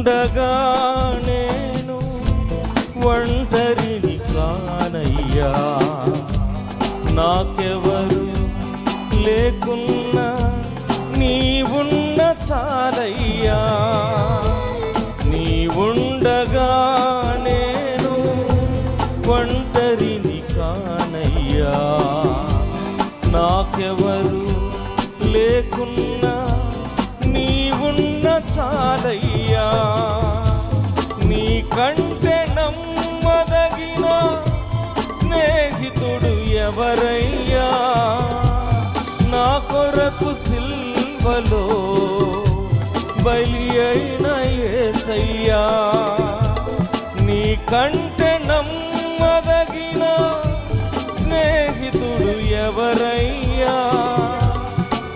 ఉండగా నేను ఒంటరిని కానయ్యా. నాకెవరు లేకున్నా నీవున్న చాలయ్యా. నీవుండగా నేను ఒంటరిని కానయ్యా. నాకెవరు లేకున్నా స్నేహితుడు ఎవరయ్యా? నా కొరకు సిల్వలో బలి అయిన ఏసయ్యా. నీ కంటే నమ్మదగిన స్నేహితుడు ఎవరయ్యా?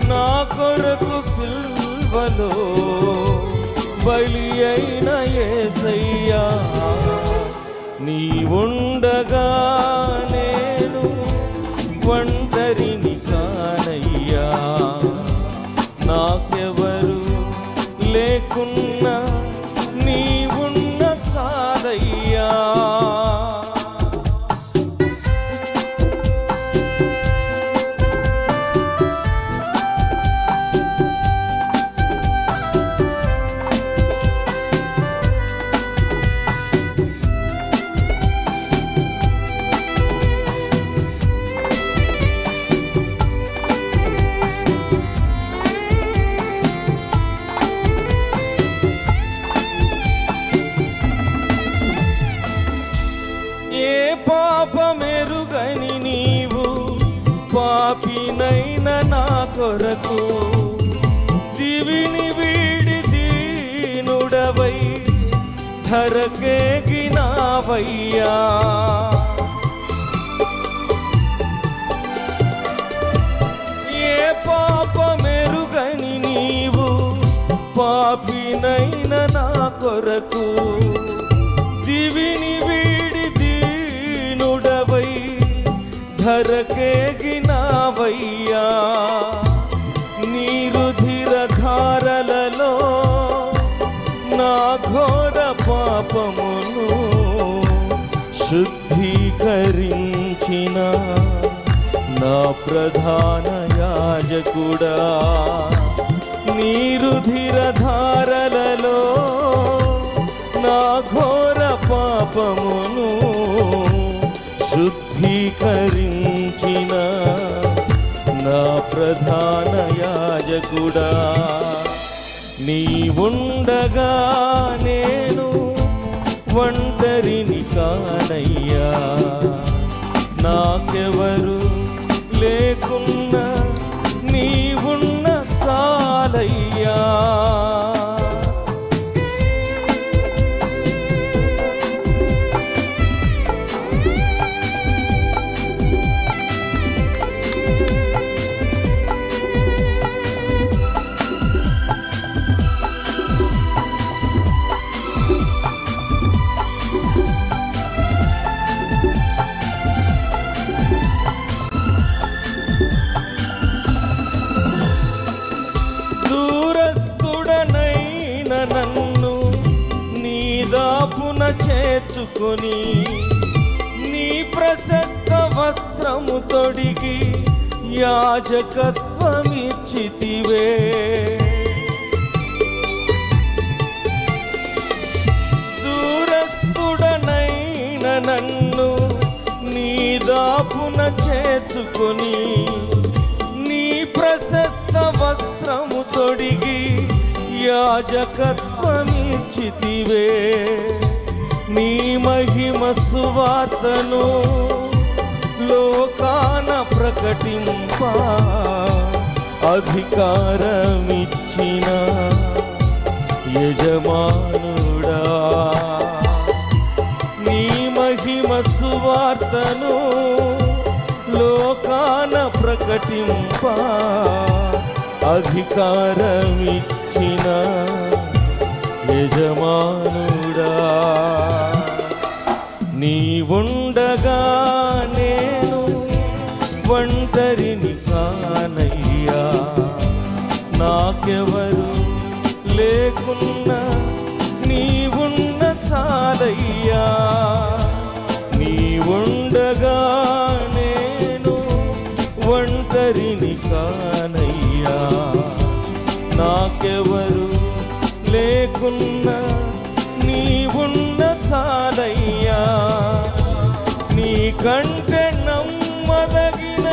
నా కొరకు సిల్వలో బలి అయిన ఏసయ్యా. లేకున్నా పాపినైన నా కొరకు దివిని వీడి దీనుడవై ధరకేగినావయ్యా. ఏ పాప మెరుగని నీవు పాపినైన నా కొరకు దివిని వీడి దీనుడవై వయ్యా నీరుధిర ధారలలో నా ఘోర పాపమును శుద్ధీకరించిన నా ప్రధాన యాజకుడా నీరుధిర ధారలలో నా ఘోర పాపమును శుద్ధీకరించిన ప్రధాన యాజకుడా. నీ ఉండగా నేను ఒంటరిని కానయ్యా. నాకెవరు చేర్చుకొని నీ ప్రశస్త వస్త్రము తొడిగి యాజకత్వమిచ్చితివే. దూరస్తుడనైన నన్ను నీ దాపున చేర్చుకొని నీ ప్రశస్త వస్త్రము తొడిగి యాజకత్వమిచ్చితివే. నీ మహిమ సువార్తను లోకాన ప్రకటింప అధికారమిచ్చిన యజమానుడా. నీ మహిమ సువార్తను లోకాన ప్రకటింప అధికారమిచ్చిన యజమానుడా నీ ఉండగా నేను ఒంటరిని కానయ్యా. నాకెవరు లేకున్నా నీ ఉన్న చాలయ్యా. నీ ఉండగా నేను ఒంటరిని కానయ్యా. నాకెవరు నీకున్న నీ ఉన్న చాలయ్యా నీకంటే నమ్మదగిన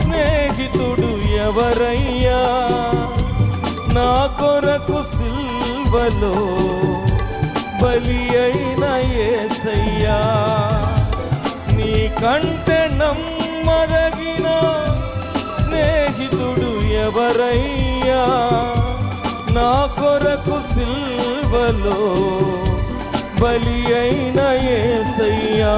స్నేహితుడు ఎవరయ్యా? నా కొరకు సిల్వలో బలి అయిన ఏసయ్యా. నీ కంటే నమ్మదగిన స్నేహితుడు ఎవరయ్యా? నా కొరకు సిల్వలో బలి అయిన ఏసయ్యా.